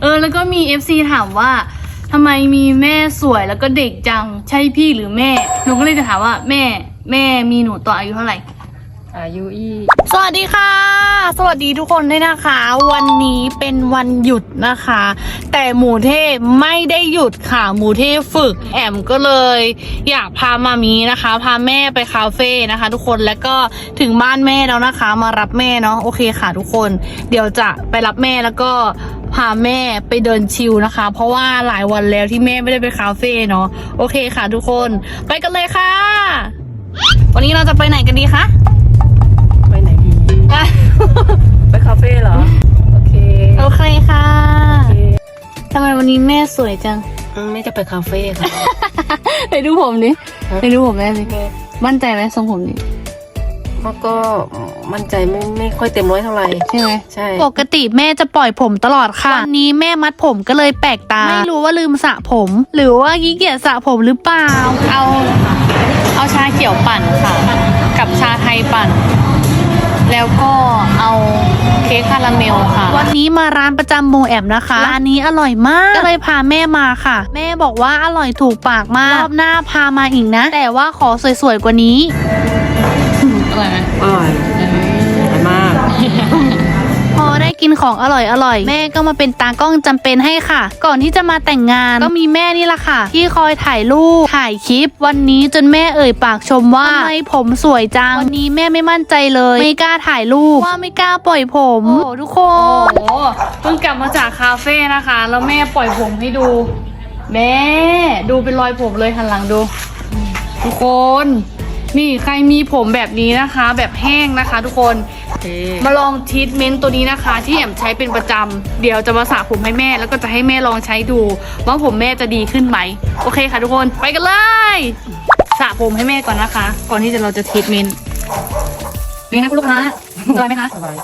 เออแล้วก็มี FC ถามว่าทำไมมีแม่สวยแล้วก็เด็กจังใช่พี่หรือแม่ หนูก็เลยจะถามว่าแม่แม่มีหนูตอนอายุเท่าไหร่ อายุอีสวัสดีค่ะ สวัสดีทุกคนด้วยนะคะ วันนี้เป็นวันหยุดนะคะ แต่หมูเทพไม่ได้หยุดค่ะ หมูเทพฝึก แอมก็เลย อยากพามามีนะคะ พาแม่ไปคาเฟ่นะคะ ทุกคนแล้วก็ถึงบ้านแม่แล้วนะคะ มารับแม่เนาะโอเคค่ะทุกคน เดี๋ยวจะไปรับแม่แล้วก็ พาแม่ไปเดินชิลนะคะ เพราะว่าหลายวันแล้วที่แม่ไม่ได้ไปคาเฟ่เนาะโอเคค่ะทุกคนไปกันเลยค่ะ วันนี้เราจะไปไหนกันดีคะไปไหนดี ไปคาเฟ่เหรอ โอเค โอเคค่ะโอเคทำไมวันนี้แม่สวยจังอืมไม่จะไปคาเฟ่ค่ะ ไปดูผมดิฮะไปดูผมแม่สิมั่นใจไหมทรงผมนี้ มันก็มั่นใจไม่ไม่ค่อยเต็มร้อยเท่าไหร่ใช่ไหมใช่ ปกติแม่จะปล่อยผมตลอดค่ะวันนี้แม่มัดผมก็เลยแปลกตา ไม่รู้ว่าลืมสระผม หรือว่าขี้เกียจสระผมหรือเปล่า เอาเอาชาเขียวปั่นค่ะ กับชาไทยปั่น แล้วก็เอาเค้กคาราเมลค่ะ วันนี้มาร้านประจำโมแอมนะคะ ร้านนี้อร่อยมาก ก็เลยพาแม่มาค่ะ แม่บอกว่าอร่อยถูกปากมาก รอบหน้าพามาอีกนะ แต่ว่าขอสวยๆกว่านี้อ ร่อยไหมอร่อยอร่อยมาก พอได้กินของอร่อยอร่อยแม่ก็มาเป็นตากล้องจำเป็นให้ค่ะ ก่อนที่จะมาแต่งงานก็มีแม่นี่แหละค่ะ ที่คอยถ่ายรูปถ่ายคลิป วันนี้จนแม่เอ่ยปากชมว่าทำไมผมสวยจังวันนี้แม่ไม่มั่นใจเลย ไม่กล้าถ่ายรูปว่าไม่กล้าปล่อยผมโอ้ทุกคนโอ้เพิ่งกลับมาจากคาเฟ่นะคะ แล้วแม่ปล่อยผมให้ดู แม่ ดูเป็นรอยผมเลยหันหลังดู ทุกคน นี่ใครมีผมแบบนี้นะคะ แบบแห้งนะคะ ทุกคนโอเคมาลองทรีทเมนต์ตัวนี้นะคะ ที่แอมใช้เป็นประจำเดี๋ยวจะมาสระผมให้แม่แล้วก็จะให้แม่ลองใช้ดู ว่าผมแม่จะดีขึ้นไหมโอเคค่ะทุกคนไปกันเลยสระผมให้แม่ก่อนนะคะ ก่อนที่จะเราจะทรีทเมนต์นี่นะคุณลูกค้าสบายไหมคะสบาย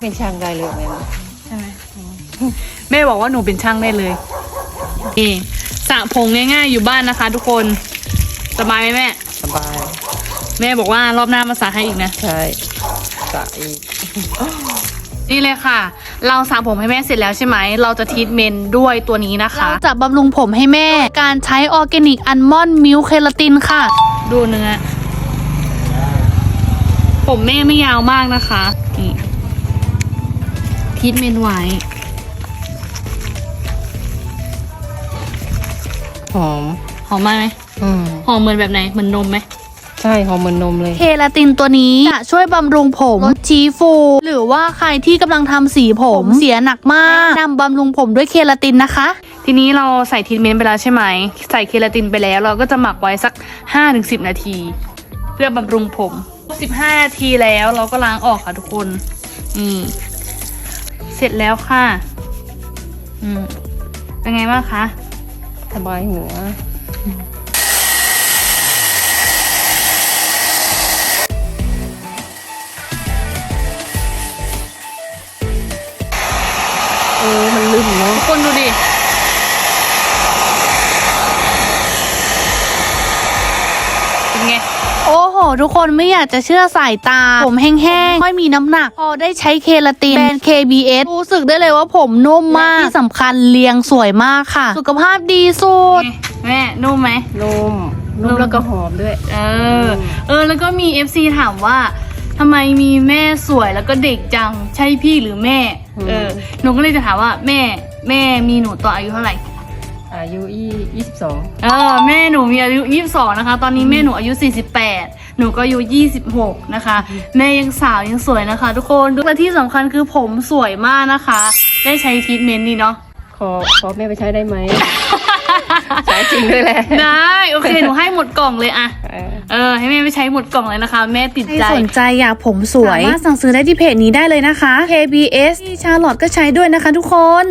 เป็นช่างได้เลยไหมใช่ไหมแม่บอกว่าหนูเป็นช่างได้เลยนี่สระผมง่าย ๆ อยู่บ้านนะคะ ทุกคน สบายไหมแม่ สบาย แม่บอกว่ารอบหน้ามาสระให้อีกนะ ใช่สระอีก นี่เลยค่ะ เราสระผมให้แม่เสร็จแล้วใช่ไหม เราจะทรีทเมนต์ด้วยตัวนี้นะคะเราจะบำรุงผมให้แม่ การใช้ออร์แกนิกอัลมอนด์มิลเคลาตินค่ะ ดูเนื้อ ผมแม่ไม่ยาวมากนะคะ นี่ทรีทเมนต์ไว้หอม หอมมากไหมอืมหอมเหมือนแบบไหนเหมือนนมไหมใช่หอมเหมือนนมเลยเคลาตินตัวนี้จะช่วยบำรุงผมลดชี้ฟู หรือว่าใครที่กำลังทำสีผมเสียหนักมากนำบำรุงผมด้วยเคลาตินนะคะ ทีนี้เราใส่ทรีทเมนต์ไปแล้วใช่ไหม ใส่เคลาตินไปแล้วเราก็จะหมักไว้สัก 5-10 นาที เพื่อบำรุงผม15นาทีแล้วเราก็ล้างออกค่ะทุกคนนี่เสร็จแล้วค่ะ อืมเป็นไงบ้างคะสบายหัว ทุกคนไม่อยากจะเชื่อสายตา ผมแห้งๆไม่มีน้ำหนัก พอได้ใช้เคลาตินแบรนด์ KBS รู้สึกได้เลยว่าผมนุ่มมาก ที่สำคัญเรียงสวยมากค่ะ สุขภาพดีสุด แม่นุ่มไหม นุ่ม นุ่นุ่มมแล้วก็หอมด้วย เออ เออ แล้วก็มี FC ถามว่าทำไมมีแม่สวยแล้วก็เด็กจัง ใช่พี่หรือแม่อืมเออ หนูก็เลยจะถามว่าแม่ แม่มีหนูตอนอายุเท่าไหร่อายุยี่ยี่สิบสองเออแม่หนูมีอายุ22นะคะ ตอนนี้แม่หนูอายุ48 หนูก็อายุ26 นะคะ แม่ยังสาวยังสวยนะคะ ทุกคนและที่สำคัญคือผมสวยมากนะคะ ได้ใช้ทรีทเมนต์นี่เนาะ ขอขอแม่ไปใช้ได้ไหม ใช้จริงด้วยแหละ ได้โอเคหนูให้หมดกล่องเลยอะเออเออให้แม่ไปใช้หมดกล่องเลยนะคะ แม่ติดใจใครสนใจอยากผมสวย สามารถสั่งซื้อได้ที่เพจนี้ได้เลยนะคะ KBS ที่ชาร์ลอตก็ใช้ด้วยนะคะทุกคน